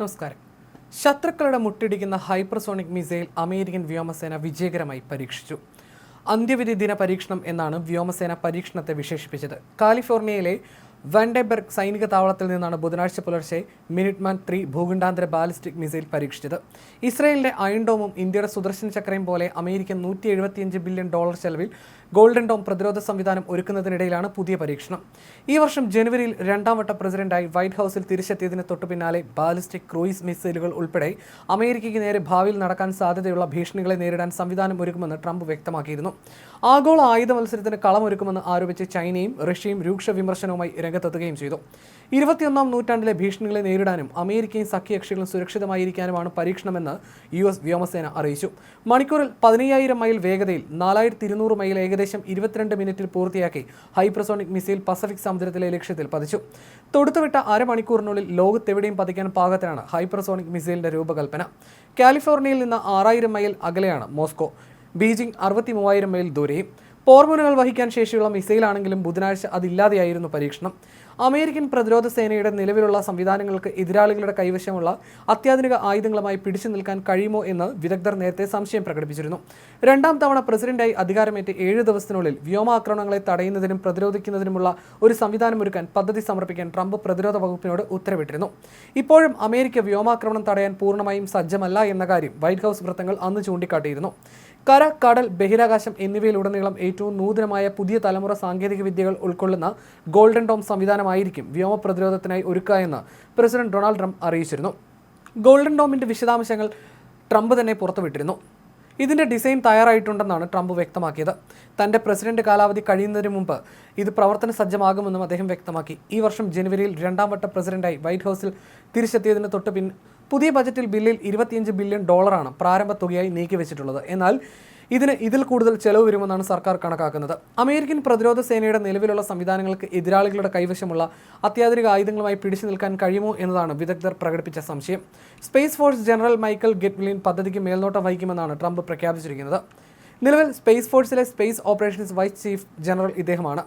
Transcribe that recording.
നമസ്കാരം. ശത്രുക്കളുടെ മുട്ടിടിക്കുന്ന hypersonic missile American വ്യോമസേന വിജയകരമായി പരീക്ഷിച്ചു. അന്ത്യവിധി ദിന പരീക്ഷണം എന്നാണ് വ്യോമസേന പരീക്ഷണത്തെ വിശേഷിപ്പിച്ചത്. കാലിഫോർണിയയിലെ വൻഡെബർഗ് സൈനിക താവളത്തിൽ നിന്നാണ് ബുധനാഴ്ച പുലർച്ചെ മിനിറ്റ്മാൻ ത്രീ ഭൂഖണ്ഡാന്തര ബാലിസ്റ്റിക് മിസൈൽ പരീക്ഷിച്ചത്. ഇസ്രയേലിന്റെ അയൺഡോമും ഇന്ത്യയുടെ സുദർശൻ ചക്രയും പോലെ അമേരിക്കൻ നൂറ്റി എഴുപത്തിയഞ്ച് ബില്യൺ ഡോളർ ചെലവിൽ ഗോൾഡൻ ഡോം പ്രതിരോധ സംവിധാനം ഒരുക്കുന്നതിനിടയിലാണ് പുതിയ പരീക്ഷണം. ഈ വർഷം ജനുവരിയിൽ രണ്ടാം വട്ട പ്രസിഡന്റായി വൈറ്റ് ഹൗസിൽ തിരിച്ചെത്തിയതിന് തൊട്ടു പിന്നാലെ ബാലിസ്റ്റിക് ക്രൂയിസ് മിസൈലുകൾ ഉൾപ്പെടെ അമേരിക്കയ്ക്ക് നേരെ ഭാവിയിൽ നടക്കാൻ സാധ്യതയുള്ള ഭീഷണികളെ നേരിടാൻ സംവിധാനം ഒരുക്കുമെന്ന് ട്രംപ് വ്യക്തമാക്കിയിരുന്നു. ആഗോള ആയുധ മത്സരത്തിന് കളമൊരുക്കുമെന്ന് ആരോപിച്ച് ചൈനയും റഷ്യയും രൂക്ഷ വിമർശനവുമായി രംഗത്തെത്തുകയും ചെയ്തു. ഇരുപത്തിയൊന്നാം നൂറ്റാണ്ടിലെ ഭീഷണികളെ നേരിടാനും അമേരിക്കയും സഖ്യകക്ഷികളും സുരക്ഷിതമായിരിക്കാനുമാണ് പരീക്ഷണമെന്ന് യു എസ് വ്യോമസേന അറിയിച്ചു. മണിക്കൂറിൽ പതിനയ്യായിരം മൈൽ വേഗതയിൽ നാലായിരത്തി ഇരുന്നൂറ് മൈൽ ഏകദേശം ഇരുപത്തിരണ്ട് മിനിറ്റിൽ പൂർത്തിയാക്കി ഹൈപ്രസോണിക് മിസൈൽ പസഫിക് സമുദ്രത്തിലെ ലക്ഷ്യത്തിൽ പതിച്ചു. തൊടുത്തുവിട്ട അരമണിക്കൂറിനുള്ളിൽ ലോകത്തെവിടെയും പതിക്കാൻ പാകത്തിനാണ് ഹൈപ്രസോണിക് മിസൈലിന്റെ രൂപകൽപ്പന. കാലിഫോർണിയയിൽ നിന്ന് ആറായിരം മൈൽ അകലെയാണ് മോസ്കോ. ബീജിംഗ് അറുപത്തി മൂവായിരം മൈൽ ദൂരെയും പോർമുനകൾ വഹിക്കാൻ ശേഷിയുള്ള മിസൈലാണെങ്കിലും ബുധനാഴ്ച അതില്ലാതെയായിരുന്നു പരീക്ഷണം. അമേരിക്കൻ പ്രതിരോധ സേനയുടെ നിലവിലുള്ള സംവിധാനങ്ങൾക്ക് എതിരാളികളുടെ കൈവശമുള്ള അത്യാധുനിക ആയുധങ്ങളുമായി പിടിച്ചു നിൽക്കാൻ കഴിയുമോ എന്ന് വിദഗ്ധർ നേരത്തെ സംശയം പ്രകടിപ്പിച്ചിരുന്നു. രണ്ടാം തവണ പ്രസിഡന്റായി അധികാരമേറ്റ് ഏഴ് ദിവസത്തിനുള്ളിൽ വ്യോമാക്രമണങ്ങളെ തടയുന്നതിനും പ്രതിരോധിക്കുന്നതിനുമുള്ള ഒരു സംവിധാനമൊരുക്കാൻ പദ്ധതി സമർപ്പിക്കാൻ ട്രംപ് പ്രതിരോധ വകുപ്പിനോട് ഉത്തരവിട്ടിരുന്നു. ഇപ്പോഴും അമേരിക്ക വ്യോമാക്രമണം തടയാൻ പൂർണമായും സജ്ജമല്ല എന്ന കാര്യം വൈറ്റ് ഹൗസ് വൃത്തങ്ങൾ അന്ന് ചൂണ്ടിക്കാട്ടിയിരുന്നു. കര കടൽ ബഹിരാകാശം എന്നിവയിലുടനീളം ഏറ്റവും നൂതനമായ പുതിയ തലമുറ സാങ്കേതിക വിദ്യകൾ ഉൾക്കൊള്ളുന്ന ഗോൾഡൻ ഡോം സംവിധാനമായിരിക്കും വ്യോമ പ്രതിരോധത്തിനായി ഒരുക്കുക എന്ന് പ്രസിഡന്റ് ഡൊണാൾഡ് ട്രംപ് അറിയിച്ചിരുന്നു. ഗോൾഡൻ ഡോമിന്റെ വിശദാംശങ്ങൾ ട്രംപ് തന്നെ പുറത്തുവിട്ടിരുന്നു. ഇതിന്റെ ഡിസൈൻ തയ്യാറായിട്ടുണ്ടെന്നാണ് ട്രംപ് വ്യക്തമാക്കിയത്. തന്റെ പ്രസിഡന്റ് കാലാവധി കഴിയുന്നതിന് മുമ്പ് ഇത് പ്രവർത്തന സജ്ജമാകുമെന്നും അദ്ദേഹം വ്യക്തമാക്കി. ഈ വർഷം ജനുവരിയിൽ രണ്ടാം വട്ട പ്രസിഡന്റായി വൈറ്റ് ഹൗസിൽ തിരിച്ചെത്തിയതിന് തൊട്ട് പിൻ പുതിയ ബജറ്റിൽ ബില്ലിൽ ഇരുപത്തിയഞ്ച് ബില്യൺ ഡോളറാണ് പ്രാരംഭ തുകയായി നീക്കിവെച്ചിട്ടുള്ളത്. എന്നാൽ ഇതിന് ഇതിൽ കൂടുതൽ ചെലവ് വരുമെന്നാണ് സർക്കാർ കണക്കാക്കുന്നത്. അമേരിക്കൻ പ്രതിരോധ സേനയുടെ നിലവിലുള്ള സംവിധാനങ്ങൾക്ക് എതിരാളികളുടെ കൈവശമുള്ള അത്യാധുനിക ആയുധങ്ങളുമായി പിടിച്ചു നിൽക്കാൻ കഴിയുമോ എന്നതാണ് വിദഗ്ധർ പ്രകടിപ്പിച്ച സംശയം. Space force general Michael Guetlein പദ്ധതിക്ക് മേൽനോട്ടം വഹിക്കുമെന്നാണ് ട്രംപ് പ്രഖ്യാപിച്ചിരിക്കുന്നത്. നിലവിൽ space ഫോഴ്സിലെ space operations vice chief general ഇദ്ദേഹമാണ്.